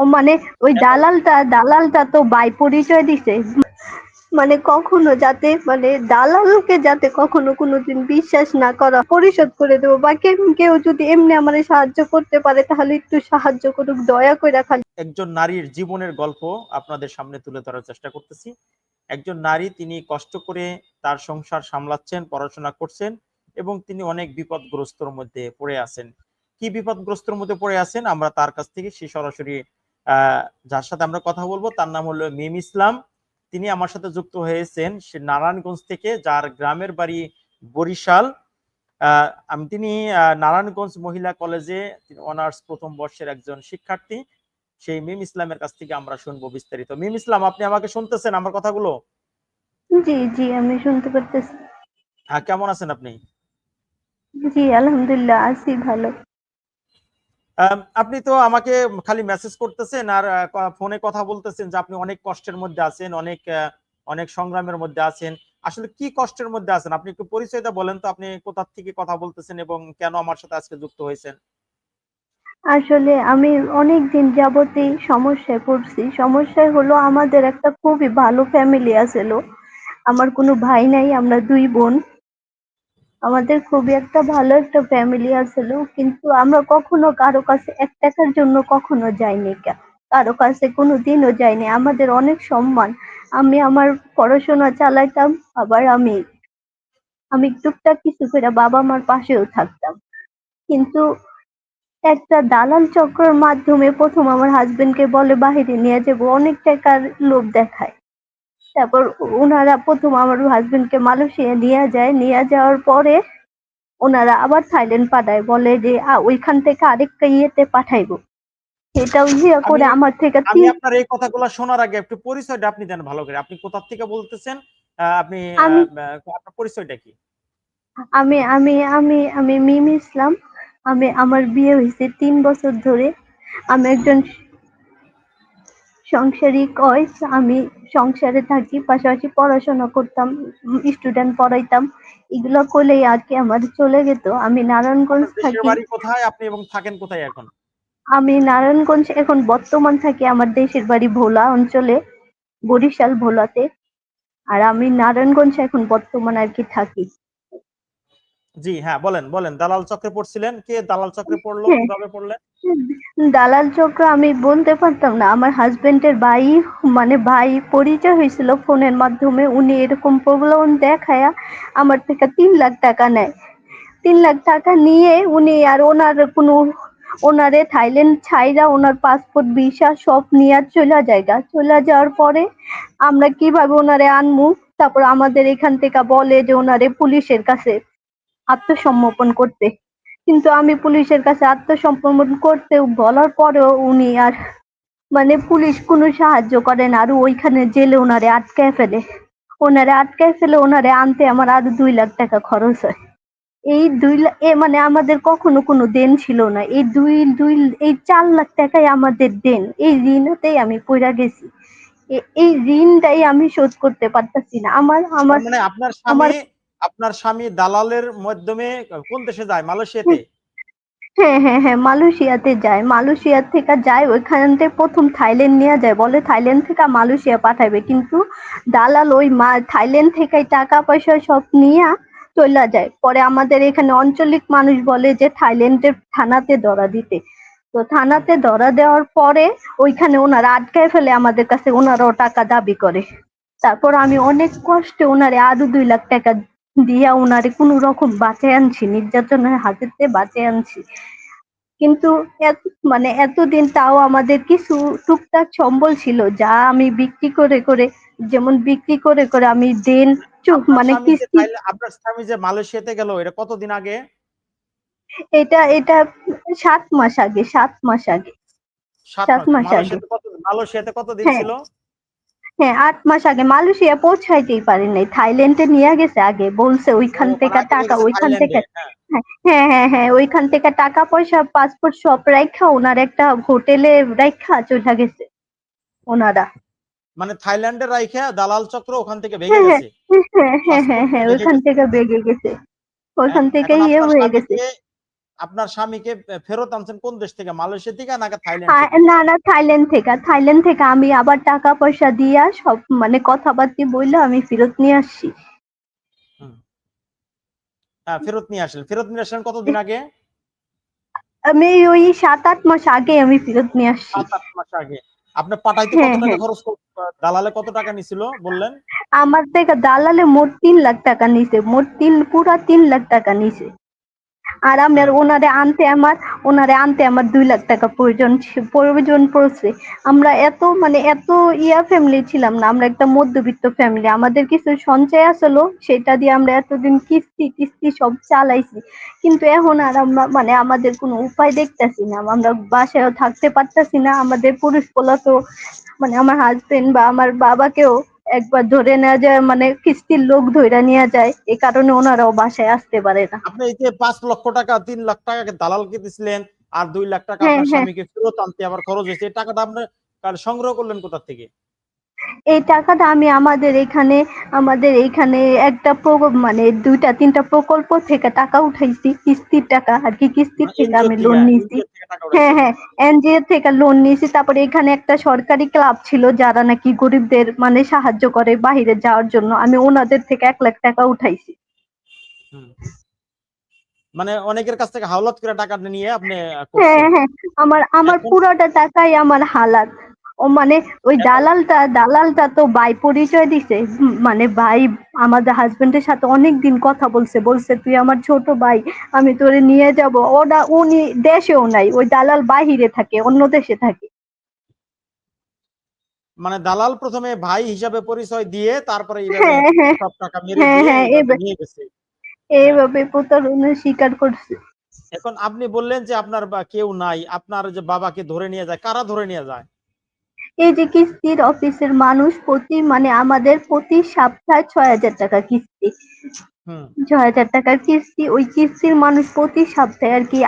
ও মানে ওই দালালটা দালালটা তো বাই পরিচয় দিছে। মানে কখনো যাতে মানে দালালকে যাতে কখনো কোনোদিন বিশ্বাস না করা, পরিশোধ করে দেবো বা কেউ যদি এমনি আমার সাহায্য করতে পারে, তাহলে একটু সাহায্য করুক, দয়া করে খালি একজন নারীর জীবনের গল্প আপনাদের সামনে তুলে ধরার চেষ্টা করতেছি। একজন নারী, তিনি কষ্ট করে তার সংসার সামলাচ্ছেন, পড়াশোনা করছেন এবং তিনি অনেক বিপদগ্রস্তর মধ্যে পড়ে আছেন। কি বিপদগ্রস্তর মধ্যে পড়ে আছেন, আমরা তার কাছ থেকে সে সরাসরি যার সাথে আমরা কথা বলব তার নাম হলো মিম ইসলাম। তিনি আমার সাথে যুক্ত হয়েছেন সে নারায়ণগঞ্জ থেকে যার গ্রামের বাড়ি বরিশাল। আহ, আমি তিনি নারায়ণগঞ্জ মহিলা কলেজে অনার্স প্রথম বর্ষের একজন শিক্ষার্থী। সেই মিম ইসলামের কাছ থেকে আমরা শুনব বিস্তারিত। মিম ইসলাম আপনি আমাকে শুনতেছেন আমার কথাগুলো? জি জি আমি শুনতে পারতেছি। হ্যাঁ কেমন আছেন আপনি? জি আলহামদুলিল্লাহ আছি ভালো। আপনি তো আমাকে খালি মেসেজ করতেছেন আর ফোনে কথা বলতেছেন যে আপনি অনেক কষ্টের মধ্যে আছেন, অনেক অনেক সংগ্রামের মধ্যে আছেন। আসলে কি কষ্টের মধ্যে আছেন? আপনি একটু পরিচয়টা বলেন তো, আপনি কোথা থেকে কথা বলতেছেন এবং কেন আমার সাথে আজকে যুক্ত হয়েছেন? আসলে আমি অনেক দিন যাবতই সমস্যায় পড়ছি। সমস্যায় হলো আমাদের একটা খুবই ভালো ফ্যামিলি আছিল আমার কোনো ভাই নাই, আমরা দুই বোন। আমাদের খুবই একটা ভালো একটা ফ্যামিলি আছিল কিন্তু আমরা কখনো কারও কাছে এক টাকার জন্য কখনো যাইনি কারও কাছে কোনো দিনও যাইনি। আমাদের অনেক সম্মান। আমি আমার পড়াশোনা চালাইতাম আবার আমি আমি টুকটাক কিছু করে বাবা মার পাশেও থাকতাম। কিন্তু একটা দালাল চক্রের মাধ্যমে প্রথম আমার হাজবেন্ডকে বলে বাহিরে নিয়ে যাব, অনেক টাকার লোভ দেখায়। তারপর ওনারা প্রথম আমার হাজবেন্ডকে মালয়েশিয়া নিয়ে যায়। নিয়ে যাওয়ার পরে ওনারা আবার থাইল্যান্ড পাঠায়। বলে যে ওইখান থেকে আরেকটা ইয়েতে পাঠাইবো। সেটাও ইয়ে করে আমার থেকে আমি আপনার এই কথাগুলো শোনার আগে একটু পরিচয়টা আপনি দেন ভালো করে। আপনি কোথা থেকে বলতেছেন? আপনি আপনার পরিচয়টা কি? আমি আমি আমি আমি মিম ইসলাম। আমি আমার বিয়ে হয়েছে তিন বছর ধরে। আমি একজন সাংসারিক ওয়াইফ আমি সংসারে থাকি পাশাপাশি পড়াশোনা করতাম স্টুডেন্ট পড়াইতাম এগুলো করলেই আর কি আমার চলে যেত। আমি নারায়ণগঞ্জ থাকি। কোথায়? আপনি এবং থাকেন কোথায় এখন? আমি নারায়ণগঞ্জ এখন বর্তমান থাকি আমার দেশের বাড়ি ভোলা অঞ্চলে বরিশাল ভোলাতে। আর আমি নারায়ণগঞ্জ এখন বর্তমান আর কি থাকি। জি হ্যাঁ বলেন বলেন। দালাল চক্রে পড়ছিলেন কে? দালাল চক্রে পড়ল। কীভাবে পড়লেন? দালাল চক্র আমি বলতে পারতাম না। আমার হাজবেন্ডের ভাই মানে ভাই পরিচয় হয়েছিল ফোনের মাধ্যমে। উনি এরকম প্রবলেম দেখায়া আমার থেকে তিন লাখ টাকা নেয়। তিন লাখ টাকা নিয়ে উনি আর ওনার কোনো ওনারে থাইল্যান্ড ছাইরা ওনার পাসপোর্ট ভিসা সব নিয়ে চলে জায়গা চলে যাওয়ার পরে আমরা কীভাবে ওনারে আনমু? তারপর আমাদের এখান থেকে বলে যে ওনারে পুলিশের কাছে আত্মসমর্পণ করতে। কিন্তু আমি পুলিশের কাছে আত্মসমর্পণ করতে বলার পরেও উনি আর মানে পুলিশ কোনো সাহায্য করে না। আর ওইখানে জেলে ওনারে আটকায় ফেলে। ওনারে আটকায় ফেলে ওনারে আনতে আমার আরও দুই লাখ টাকা খরচ হয়। এই দুই লাখ এ মানে আমাদের কখনো কোনো দেন ছিল না। এই দুই দুই এই চার লাখ টাকাই আমাদের দেন। এই ঋণতেই আমি পড়া গেছি। এই ঋণটাই আমি শোধ করতে পারতাছি না। আমার আমার মানে আপনার আমার- আপনার স্বামী দালালের মাধ্যমে কোন দেশে যায়? মালয়েশিয়াতে? হ্যাঁ হ্যাঁ হ্যাঁ মালয়েশিয়াতে যায়। মালয়েশিয়া থেকে যায়, ওইখান থেকে প্রথম থাইল্যান্ড নিয়ে যায়। বলে থাইল্যান্ড থেকে মালয়েশিয়া পাঠাবে। কিন্তু দালাল ওই থাইল্যান্ড থেকে টাকা পয়সা সব নিয়ে চলে যায়। পরে আমাদের এখানে আঞ্চলিক মানুষ বলে যে থাইল্যান্ডের থানাতে ধরা দিতে। তো থানাতে ধরা দেওয়ার পরে ওইখানে ওনারা আটকায় ফেলে আমাদের কাছে। ওনারাও টাকা দাবি করে। তারপর আমি অনেক কষ্টে ওনারে আরও দুই লাখ টাকা দিয়া ওনারে কোনো রকম বাঁচায় আনছি নির্যাতনের হাতেতে বাঁচে আনছি। কিন্তু মানে এতদিন তাও আমাদের কিছু টুকটাক সম্বল ছিল যা আমি বিক্রি করে করে যেমন বিক্রি করে করে আমি দেন চুপ মানে কিস্তি আপনার স্বামী যে মালয়েশিয়াতে গেল এটা কতদিন আগে? এটা এটা সাত মাস আগে সাত মাস আগে। সাত মাস আগে। মালয়েশিয়াতে কত কতদিন হ্যাঁ। ছিল? হ্যাঁ আট মাস আগে মালয়েশিয়া পৌঁছাইতেই পারে নাই। থাইল্যান্ডে নিয়ে গেছে আগে বলছে ওইখান থেকে টাকা ওইখান থেকে হ্যাঁ। হ্যাঁ হ্যাঁ হ্যাঁ ওইখান থেকে টাকা পয়সা পাসপোর্ট সব রাখা ওনার একটা হোটেলে রাখা চলে গেছে ওনারা। মানে থাইল্যান্ডে রাইখা দালাল চক্র ওখান থেকে ভেঙে হ্যাঁ, হ্যাঁ, গেছে? হ্যাঁ হ্যাঁ হ্যাঁ হ্যাঁ ওইখান থেকে বেগে গেছে। ওইখান হ্যাঁ, থেকে ইয়ে হয়ে গেছে। আপনার স্বামীকে ফেরত আনছেন কোন দেশ থেকে? মালয়েশিয়া থেকে নাকি থাইল্যান্ড হ্যাঁ, না না থাইল্যান্ড থেকে। থাইল্যান্ড থেকে আমি আবার টাকা পয়সা দিয়া সব মানে কথাবার্তি বললে আমি ফেরত নিয়ে আসছি। হ্যাঁ, ফেরত নিয়ে আসলেন। ফেরত নিয়ে আসলেন কতদিন আগে? আমি ওই সাত আট মাস আগে আমি ফেরত নিয়ে আসছি। সাত আট মাস আগে। আপনি পাঠাইতে হ্যাঁ, কত টাকা হ্যাঁ। খরচ দালালে কত টাকা নিছিল বললেন? আমার থেকে দালালে মোট তিন লাখ টাকা নিছে। মোট তিন পুরা তিন লাখ টাকা নিছে। আর আমার হ্যাঁ। ওনারে আনতে আমার ওনারে আনতে আমার দুই লাখ টাকা প্রয়োজন প্রয়োজন পড়ছে। আমরা এত মানে এত ইয়া ফ্যামিলি ছিলাম না আমরা একটা মধ্যবিত্ত ফ্যামিলি আমাদের কিছু সঞ্চয় আসলো সেটা দিয়ে আমরা এতদিন কিস্তি কিস্তি সব চালাইছি। কিন্তু এখন আর আমরা মানে আমাদের কোনো উপায় দেখতেছি না। আমরা বাসায়ও থাকতে পারতেছি না আমাদের পুরুষ পোলা তো মানে আমার হাজবেন্ড বা আমার বাবাকেও একবার ধরে নেওয়া যায় মানে কিস্তির লোক ধরে নিয়ে যায় এই কারণে ওনারাও বাসায় আসতে পারে না আপনি এই যে পাঁচ লক্ষ টাকা তিন লাখ টাকা দালালকে দিছিলেন আর দুই লাখ টাকা হ্যাঁ, আপনার হ্যাঁ। স্বামীকে ফেরত আনতে আবার খরচ হয়েছে এই টাকাটা আপনি সংগ্রহ করলেন কোথা থেকে এই টাকাটা আমি আমাদের এখানে আমাদের এখানে একটা প্রকল্প মানে দুইটা তিনটা প্রকল্প থেকে টাকা উঠাইছি কিস্তির টাকা আর কি কিস্তির মানে থেকে আমি লোন নিয়েছি। হ্যাঁ হ্যাঁ এনজিও থেকে লোন নিয়েছি তারপরে এখানে একটা সরকারি ক্লাব ছিল যারা নাকি গরিবদের মানে সাহায্য করে বাহিরে যাওয়ার জন্য আমি ওনাদের থেকে এক লাখ টাকা উঠাইছি। মানে অনেকের কাছ থেকে হাওলাত করে টাকা নিয়ে আপনি হ্যাঁ হ্যাঁ আমার আমার পুরোটা টাকাই আমার হালাত। ও মানে ওই দালালটা দালালটা তো ভাই পরিচয় দিছে। মানে ভাই আমাদের হাজবেন্ডের সাথে অনেক দিন কথা বলছে বলছে তুই আমার ছোট ভাই আমি তোরে নিয়ে যাব। ওটা উনি দেশেও নাই ওই দালাল বাহিরে থাকে অন্য দেশে থাকে। মানে দালাল প্রথমে ভাই হিসাবে পরিচয় দিয়ে তারপরে হ্যাঁ হ্যাঁ সব টাকা মেরে হ্যাঁ, হ্যাঁ, এইভাবে এবার- নিয়ে গেছে। এইভাবে প্রতারণা স্বীকার করছে। এখন আপনি বললেন যে আপনার কেউ নাই আপনার যে বাবাকে ধরে নিয়ে যায় কারা ধরে নিয়ে যায়? এই যে কিস্তির অফিসের মানুষ প্রতি মানে আমাদের প্রতি সপ্তাহে ছয় হাজার টাকা কিস্তি। ছয় হাজার টাকার কিস্তি ওই কিস্তির মানুষ প্রতি সপ্তাহে আর কি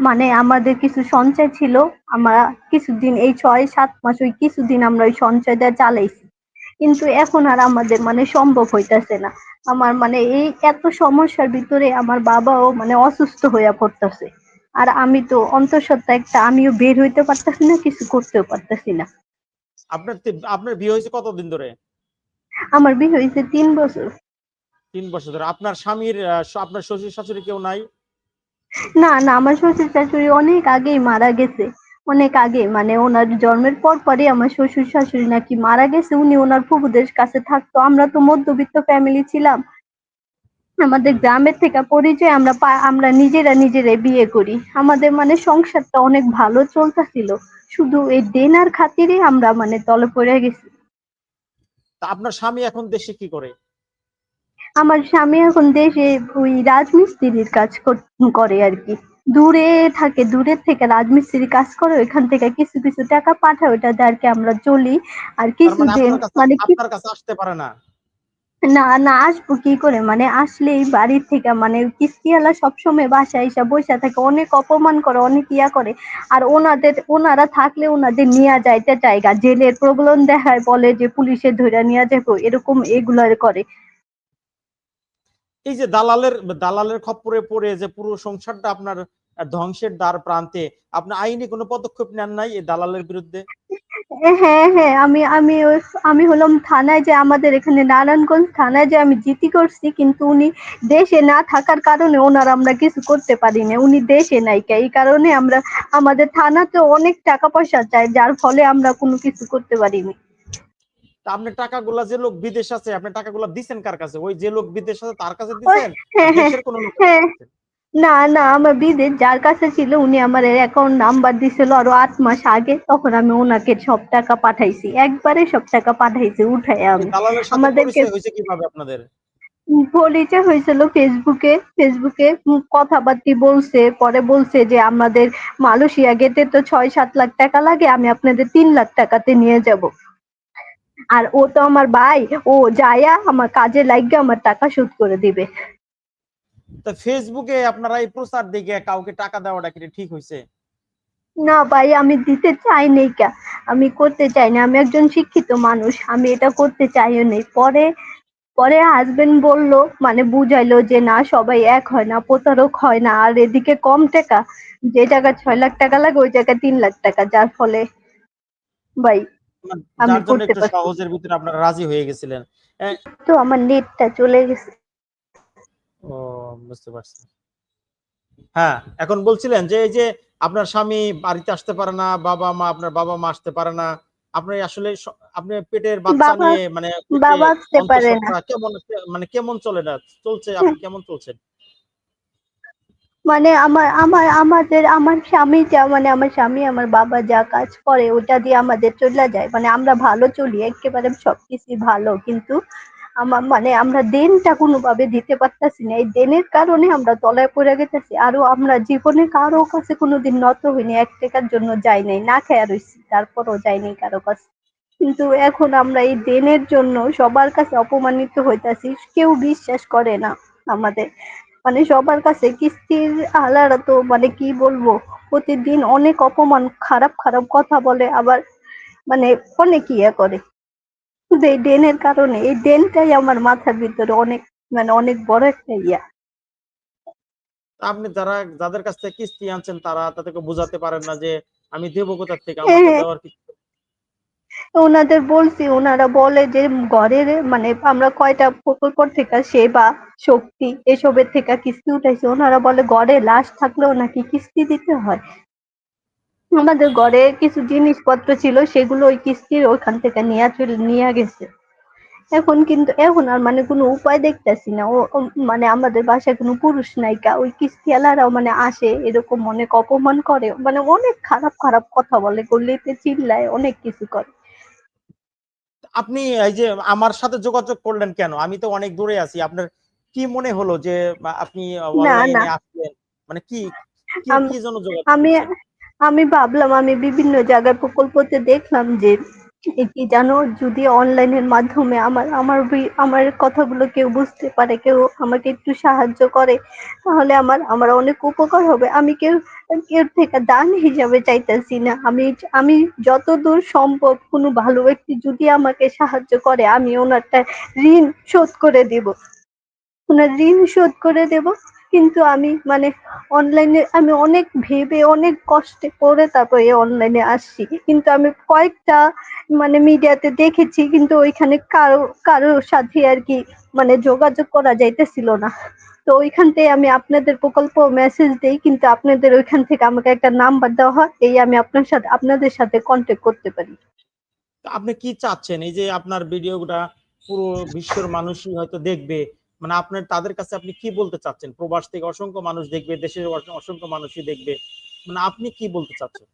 মানে আমাদের কিছু সঞ্চয় ছিল আমরা কিছুদিন এই ছয় সাত মাস ওই কিছুদিন আমরা ওই সঞ্চয়টা চালাইছি। কিন্তু এখন আর আমাদের মানে সম্ভব হইতাছে না। আমার মানে এই এত সমস্যার ভিতরে আমার বাবাও মানে অসুস্থ হইয়া পড়তেছে। আর আমি তো অন্তঃসত্ত্বা একটা আমিও বের হইতে পারতাছি না কিছু করতেও পারতাছি না। আপনার আপনার বিয়ে হয়েছে কতদিন ধরে? আমার বিয়ে হয়েছে তিন বছর। তিন বছর ধরে। আপনার স্বামীর আপনার শ্বশুর শাশুড়ি কেউ নাই? না না আমার শ্বশুর শাশুড়ি অনেক আগেই মারা গেছে। অনেক আগে মানে ওনার জন্মের পর পরই আমার শ্বশুর শাশুড়ি নাকি মারা গেছে উনি ওনার ফুফুদের কাছে থাকতো। আমরা তো মধ্যবিত্ত ফ্যামিলি ছিলাম। আমাদের গ্রামের থেকে পরিচয় আমরা আমরা নিজেরা নিজেরাই বিয়ে করি। আমাদের মানে সংসারটা অনেক ভালো চলতেছিল। শুধু এই দেনার খাতিরে আমরা মানে তলে পড়ে গেছি। তা আপনার স্বামী এখন দেশে কি করে? আমার স্বামী এখন দেশে ওই রাজমিস্ত্রির কাজ কর- করে আর কি। দূরে থাকে দূরের থেকে রাজমিস্ত্রি কাজ করে ওইখান থেকে কিছু কিছু টাকা পাঠায় ওটা দিয়ে আর কি আমরা চলি। আর তার মানে আপনার কাছে মানে কি আপনার কাছে আসতে পারে না। না না, আসব কি করে? মানে আসলেই বাড়ির থেকে মানে কিস্তিওয়ালা সবসময় বাসায় এসে বসে থাকে, অনেক অপমান করে, অনেক ইয়া করে। আর ওনাদের, ওনারা থাকলে ওনাদের নিয়ে যাইতে জায়গা, জেলের প্রবলেম দেখায়, বলে যে পুলিশে ধরে নিয়ে যাব এরকম এগুলো করে। এই যে দালালের দালালের খপ্পরে পড়ে যে পুরো সংসারটা আপনার ধ্বংসের দ্বার প্রান্তে, আপনি আইনি কোনো পদক্ষেপ নেন নাই এই দালালের বিরুদ্ধে? হ্যাঁ হ্যাঁ আমি আমি ওই- আমি হলাম থানায় যে আমাদের এখানে নারায়ণগঞ্জ থানায় যে আমি জিতি করছি কিন্তু উনি দেশে না থাকার কারণে ওনার আমরা কিছু করতে পারি না উনি দেশে নাই এই কারণে আমরা আমাদের থানাতে অনেক টাকা পয়সা চাই যার ফলে আমরা কোনো কিছু করতে পারিনি। তা আপনি টাকাগুলা যে লোক বিদেশ আছে আপনি টাকাগুলা দিছেন কার কাছে? ওই যে লোক বিদেশ আছে তার কাছে দিছেন? হ্যাঁ হ্যাঁ না না আমার বিদেশ যার কাছে ছিল উনি আমার অ্যাকাউন্ট নাম্বার দিছিল আরও আট মাস আগে। তখন আমি ওনাকে সব টাকা পাঠাইছি। একবারে সব টাকা পাঠাইছি উঠাই আমি। আমাদেরকে- পরিচয় কীভাবে আপনাদের? পরিচয় হয়েছিল ফেসবুকে ফেসবুকে কথাবার্তি বলছে পরে বলছে যে আমাদের মালয়েশিয়া গেতে তো ছয় সাত লাখ টাকা লাগে আমি আপনাদের তিন লাখ টাকাতে নিয়ে যাব। আর ও তো আমার ভাই ও যায়া আমার কাজে লাগিয়ে আমার টাকা শোধ করে দিবে। তা ফেসবুকে আপনারা এই প্রচার দিকে কাউকে টাকা দেওয়াটা কি ঠিক হয়েছে না ভাই আমি দিতে চাই নেই কা। আমি করতে চাই না। আমি একজন শিক্ষিত মানুষ। আমি এটা করতে চাইও নেই। পরে পরে হাজবেন্ড বলল মানে বুঝাইলো যে না সবাই এক হয় না প্রতারক হয় না। আর এদিকে কম টাকা। যে টাকা ছয় লাখ টাকা লাগে ওই জায়গায় তিন লাখ টাকা। যার ফলে ভাই মানে আমি করতে পারছি সহজের ভিতরে আপনারা রাজি হয়ে গেছিলেন। তো আমার নেটটা চলে গেছে। ও বুঝতে পারছি। হ্যাঁ এখন বলছিলেন যে এই যে আপনার স্বামী বাড়িতে আসতে পারে না বাবা মা আপনার বাবা মা আসতে পারে না আপনি আসলে আপনি পেটের বাচ্চা নিয়ে মানে বাবা আসতে পারে না। কেমন মানে কেমন চলে না চলছে আপনি কেমন চলছেন? মানে আমার আমার আমাদের আমার স্বামী যা মানে আমার স্বামী আমার বাবা যা কাজ করে ওটা দিয়ে আমাদের চলে যায়। মানে আমরা ভালো চলি একেবারে সবকিছু ভালো কিন্তু আমার মানে আমরা দেনটা কোনোভাবে দিতে পারতাছি না। এই দেনের কারণে আমরা তলায় পড়ে গেতেছি। আরও আমরা জীবনে কারও কাছে কোনোদিন নত হইনি, এক টাকার জন্য যাই নাই। না খেয়া রইছি, তারপরও যাইনি কারও কাছে। কিন্তু এখন আমরা এই দেনের জন্য সবার কাছে অপমানিত হইতাছি, কেউ বিশ্বাস করে না আমাদের। মানে সবার কাছে কিস্তির আলারা তো মানে কি বলব, প্রতিদিন অনেক অপমান, খারাপ খারাপ কথা বলে, আবার মানে অনেক ইয়ে করে। শুধু এই ডেনের কারণে এই ডেনটাই আমার মাথার ভিতরে অনেক মানে অনেক বড় একটা ইয়া। আপনি যারা যাদের কাছ থেকে কিস্তি আনছেন তারা তাদেরকে বোঝাতে পারেন না যে আমি দেবো কোথা থেকে আমার তো হ্যাঁ। দেওয়ার ওনাদের বলছি ওনারা বলে যে ঘরের মানে আমরা কয়টা প্রকল্প থেকে সেবা শক্তি এসবের থেকে কিস্তি উঠাইছে। ওনারা বলে ঘরে লাশ থাকলেও নাকি কিস্তি দিতে হয়। আমাদের ঘরে কিছু জিনিসপত্র ছিল সেগুলো ওই কিস্তির ওইখান থেকে নিয়ে চলে নিয়ে গেছে। এখন কিন্তু এখন আর মানে কোনো উপায় দেখতেছি না। ও মানে আমাদের বাসায় কোনো পুরুষ নায়িকা ওই কিস্তিওয়ালারাও মানে আসে এরকম অনেক অপমান করে। মানে অনেক খারাপ খারাপ কথা বলে গলিতে চিল্লায় অনেক কিছু করে। আপনি এই যে আমার সাথে যোগাযোগ করলেন কেন? আমি তো অনেক দূরে আছি। আপনার কি মনে হলো যে আপনি অনলাইনে। আসলেন? মানে কি কি জন্য যোগাযোগ আমি? আমি ভাবলাম, আমি বিভিন্ন জায়গায় প্রকল্পতে দেখলাম যে কি জানো, যদি অনলাইনের মাধ্যমে আমার আমার আমার কথাগুলো কেউ বুঝতে পারে, কেউ আমাকে একটু সাহায্য করে, তাহলে আমার আমার অনেক উপকার হবে। আমি কেউ কেউ থেকে দান হিসাবে চাইতেছি না। আমি আমি যতদূর সম্ভব কোনো ভালো ব্যক্তি যদি আমাকে সাহায্য করে, আমি ওনারটা ঋণ শোধ করে দেব। ওনার ঋণ শোধ করে দেব। কিন্তু আমি মানে অনলাইনে আমি অনেক ভেবে, অনেক কষ্টে করে তারপরে অনলাইনে আসছি। কিন্তু আমি কয়েকটা মানে মিডিয়াতে দেখেছি, কিন্তু ওইখানে কারও, কারোর সাথে আর কি মানে যোগাযোগ করা যাইতেছিল না। তো ওইখান থেকে আমি আপনাদের প্রকল্প মেসেজ দেই, কিন্তু আপনাদের ওইখান থেকে আমাকে একটা নাম্বার দেওয়া হয়, এই আমি আপনার সাথে, আপনাদের সাথে কন্ট্যাক্ট করতে পারি। আপনি কি চাচ্ছেন? এই যে আপনার ভিডিওটা পুরো বিশ্বের মানুষই হয়তো দেখবে মানে আপনার, তাদের কাছে আপনি কি বলতে চাচ্ছেন? প্রবাস থেকে অসংখ্য মানুষ দেখবে, দেশের অসংখ্য মানুষই দেখবে। মানে আপনি কি বলতে চাচ্ছেন?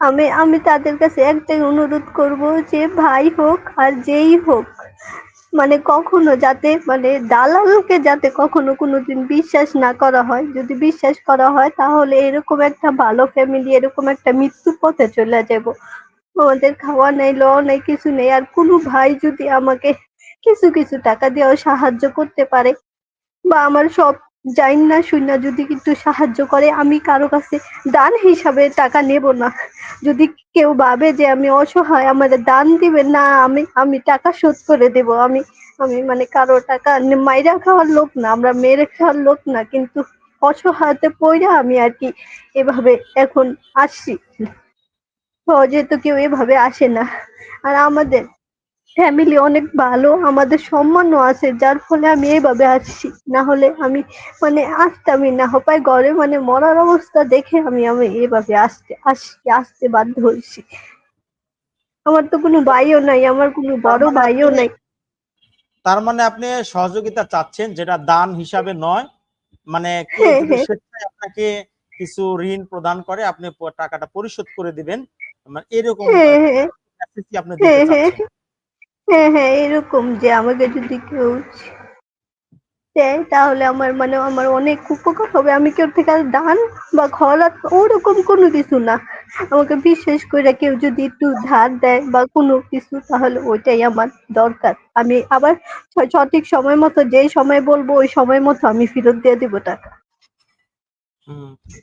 আমি আমি তাদের কাছে একটাই অনুরোধ করব যে ভাই হোক আর যেই হোক মানে কখনো যাতে মানে দালালকে যাতে কখনো কোনোদিন বিশ্বাস না করা হয়। যদি বিশ্বাস করা হয়, তাহলে এরকম একটা ভালো ফ্যামিলি এরকম একটা মৃত্যু পথে চলে যাব। আমাদের খাওয়া নেই ল নেই, কিছু নেই। আর কোনো ভাই যদি আমাকে কিছু কিছু টাকা দিয়েও সাহায্য করতে পারে বা আমার সব জাইন না শূন্য যদি কিন্তু সাহায্য করে, আমি কারও কাছে দান হিসাবে টাকা নেব না। যদি কেউ ভাবে যে আমি অসহায় আমাদের দান দিবে না, আমি আমি টাকা শোধ করে দেব। আমি আমি মানে কারও টাকা মাইরা খাওয়ার লোক না, আমরা মেরে খাওয়ার লোক না, কিন্তু অসহায়তে পড়ে আমি আর কি এভাবে এখন আসছি। সহজে তো কেউ এভাবে আসে না। আর আমাদের ফ্যামিলি অনেক ভালো আমাদের সম্মানও আছে যার ফলে আমি এইভাবে আসছি। না হলে আমি মানে আসতামই না। হপায় ঘরে মানে মরার অবস্থা দেখে আমি আমি এইভাবে আসতে আসতে আসতে বাধ্য হয়েছি। আমার তো কোনো ভাইও নাই আমার কোনো বড় মানে ভাইও নাই। তার মানে আপনি সহযোগিতা চাচ্ছেন যেটা দান হিসাবে নয়। মানে হ্যাঁ, হ্যাঁ। আপনাকে কিছু ঋণ প্রদান করে আপনি টাকাটা পরিশোধ করে দিবেন মানে এরকম হ্যাঁ আপনি হ্যাঁ হ্যাঁ এরকম যে আমাকে যদি কেউ দেয়, তাহলে আমার মানে আমার অনেক উপকার হবে। আমি কেউ থেকে আর দান বা খরচ ওরকম কোনো কিছু না। আমাকে বিশেষ করে কেউ যদি একটু ধার দেয় বা কোনো কিছু, তাহলে ওইটাই আমার দরকার। আমি আবার সঠিক সময় মতো যেই সময় বলব, ওই সময় মতো আমি ফেরত দিয়ে দেবো টাকা।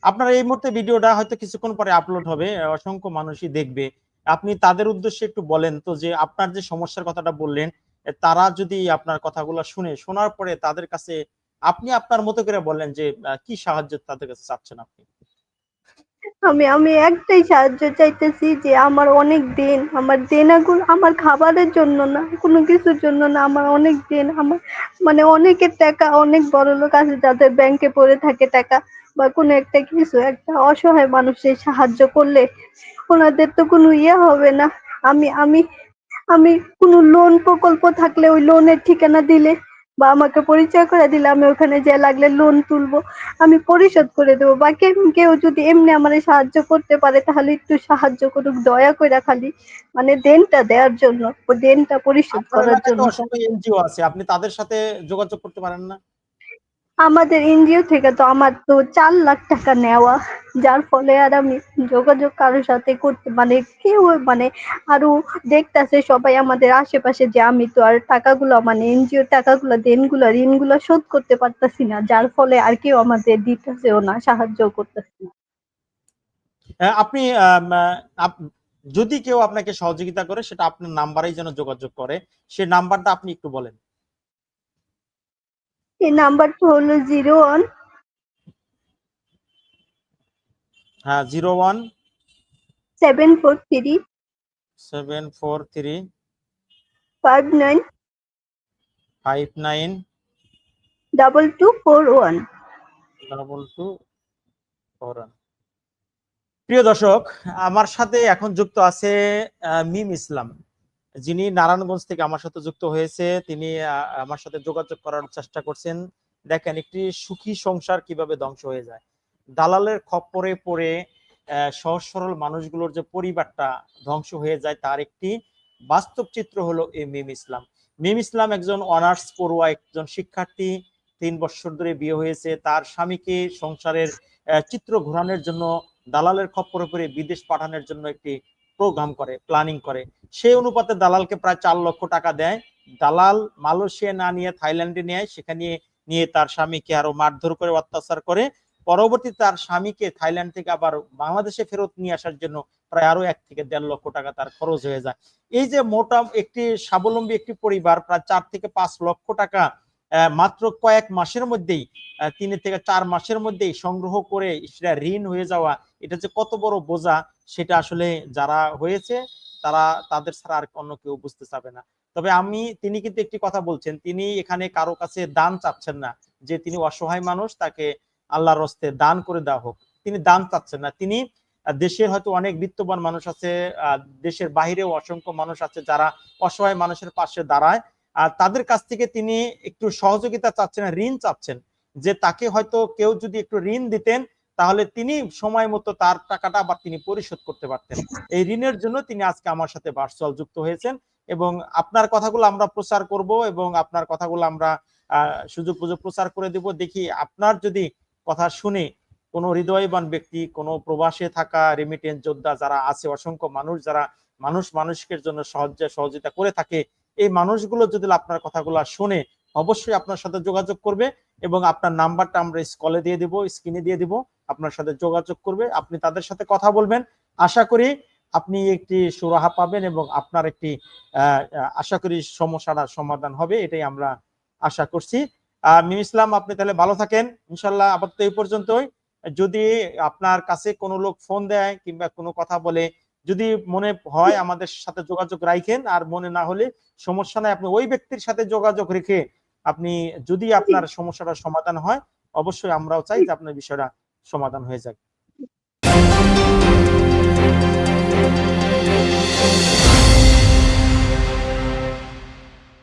আপনার এই মুহূর্তে ভিডিওটা হয়তো কিছুক্ষণ পরে আপলোড হবে। অসংখ্য মানুষই দেখবে। আপনি তাদের উদ্দেশ্যে একটু বলেন তো যে আপনার যে সমস্যার কথাটা বললেন, তারা যদি আপনার কথাগুলো শুনে, শোনার পরে তাদের কাছে আপনি আপনার মতো করে বলেন যে কি সাহায্য তাদের কাছে চাচ্ছেন আপনি? আমি আমি একটাই সাহায্য চাইতেছি যে আমার অনেক দিন, আমার দেনাগুলো আমার খাবারের জন্য না, কোনো কিছুর জন্য না, আমার অনেক দিন, আমার মানে অনেকের টাকা, অনেক বড় লোক আছে যাদের ব্যাংকে পড়ে থাকে টাকা বা কোনো একটা কিছু, একটা অসহায় মানুষের সাহায্য করলে ওনাদের তো কোনো ইয়ে হবে না। আমি আমি আমি কোনো লোন প্রকল্প থাকলে ওই লোনের ঠিকানা দিলে বা আমাকে পরিচয় করে দিলে আমি ওখানে যে লাগলে লোন তুলবো আমি পরিশোধ করে দেবো। বা কেউ কেউ যদি এমনি আমার সাহায্য করতে পারে তাহলে একটু সাহায্য করুক দয়া করে খালি মানে দেনটা দেওয়ার জন্য দেনটা পরিশোধ করার জন্য। এনজিও আছে আপনি তাদের সাথে যোগাযোগ করতে পারেন না? আমাদের এনজিও থেকে তো আমার তো চার লাখ টাকা নেওয়া, যার ফলে আর আমি যোগাযোগ কারোর সাথে করতে মানে কেউ মানে আরও দেখতেছে সবাই আমাদের আশেপাশে যে আমি তো আর টাকাগুলো মানে এনজিও টাকাগুলো, দেনগুলো, ঋণগুলো শোধ করতে পারতাছি না, যার ফলে আর কেউ আমাদের দিতেছেও না সাহায্য করতেছে না। আপনি যদি কেউ আপনাকে সহযোগিতা করে, সেটা আপনার নাম্বারেই যেন যোগাযোগ করে, সে নাম্বারটা আপনি একটু বলেন। এই নাম্বারটা হলো জিরো ওয়ান। হ্যাঁ zero one. Seven four three. Seven four three. Five nine. Five nine. Double two four one. Double two four one. প্রিয় দর্শক আমার সাথে এখন যুক্ত আছে মিম ইসলাম। যিনি নারায়ণগঞ্জ থেকে আমার সাথে যুক্ত হয়েছে, তিনি আমার সাথে যোগাযোগ করার চেষ্টা করছেন। দেখেন, একটি সুখী সংসার কীভাবে ধ্বংস হয়ে যায়। দালালের খপ্পরে পড়ে সহজ সরল মানুষগুলোর যে পরিবারটা ধ্বংস হয়ে যায়, তার একটি বাস্তব চিত্র হলো এই মিম ইসলাম। মিম ইসলাম একজন অনার্স পড়ুয়া, একজন শিক্ষার্থী, তিন বছর ধরে বিয়ে হয়েছে। তার স্বামীকে সংসারের চিত্র ঘোরানোর জন্য, দালালের খপ্পরে পড়ে বিদেশ পাঠানোর জন্য একটি প্রোগ্রাম করে প্ল্যানিং করে। সেই অনুপাতে দালালকে প্রায় চার লক্ষ টাকা দেয়। দালাল মালয়েশিয়া না নিয়ে থাইল্যান্ডে নেয়, সেখানে নিয়ে তার স্বামীকে আরও মারধর করে, অত্যাচার করে। পরবর্তীতে তার স্বামীকে থাইল্যান্ড থেকে আবার বাংলাদেশে ফেরত নিয়ে আসার জন্য প্রায় আরও এক থেকে দেড় লক্ষ টাকা তার খরচ হয়ে যায়। এই যে মোটা একটি স্বাবলম্বী একটি পরিবার, প্রায় চার থেকে পাঁচ লক্ষ টাকা মাত্র কয়েক মাসের মধ্যেই তিন থেকে চার মাসের মধ্যেই সংগ্রহ করে, সেটা ঋণ হয়ে যাওয়া, এটা যে কত বড় বোঝা সেটা আসলে যারা হয়েছে, তারা, তাদের ছাড়া আর অন্য কেউ বুঝতে চাবে না। তবে আমি, তিনি কিন্তু একটি কথা বলছেন, তিনি এখানে কারও কাছে দান চাচ্ছেন না, যে তিনি অসহায় মানুষ, তাকে আল্লাহর রস্তে দান করে দেওয়া হোক। তিনি দান চাচ্ছেন না। তিনি দেশের হয়তো অনেক বিত্তবান মানুষ আছে দেশের বাহিরেও অসংখ্য মানুষ আছে যারা অসহায় মানুষের পাশে দাঁড়ায়। আর তাদের কাছ থেকে তিনি একটু সহযোগিতা চাচ্ছেন, ঋণ চাচ্ছেন, যে তাকে হয়তো কেউ যদি একটু ঋণ দিতেন তাহলে তিনি সময় মতো তার টাকাটা আবার তিনি পরিশোধ করতে পারতেন। এই ঋণের জন্য তিনি আজকে আমার সাথে ভার্চুয়াল যুক্ত হয়েছেন এবং আপনার কথাগুলো আমরা প্রচার করব এবং আপনার কথাগুলো আমরা সুযোগ সুযোগ প্রচার করে দেব। দেখি আপনার যদি কথা শুনে কোনো হৃদয়বান ব্যক্তি, কোনো প্রবাসে থাকা রেমিটেন্স যোদ্ধা যারা আছে, অসংখ্য মানুষ যারা মানুষ মানুষের জন্য সাহায্য সহযোগিতা করে থাকে, এই মানুষগুলো যদি আপনার কথাগুলো শুনে অবশ্যই আপনার সাথে যোগাযোগ করবে এবং আপনার নাম্বারটা আমরা স্কলে দিয়ে দিব স্ক্রিনে দিয়ে দিব। আপনার সাথে যোগাযোগ করবে, আপনি তাদের সাথে কথা বলবেন। আশা করি আপনি একটি সুরাহা পাবেন এবং আপনার একটি আশা করি সমস্যাটার সমাধান হবে, এটাই আমরা আশা করছি। মিম ইসলাম, আপনি তাহলে ভালো থাকেন। ইনশাল্লাহ আপাতত এই পর্যন্তই। যদি আপনার কাছে কোনো লোক ফোন দেয় কিংবা কোনো কথা বলে, যদি মনে হয় আমাদের সাথে যোগাযোগ রাখেন আর মনে না হলে সমস্যা নাই, আপনি ওই ব্যক্তির সাথে যোগাযোগ রেখে আপনি যদি আপনার সমস্যাটার সমাধান হয়, অবশ্যই আমরাও চাই যে আপনার বিষয়টা সমাধান হয়ে যাক।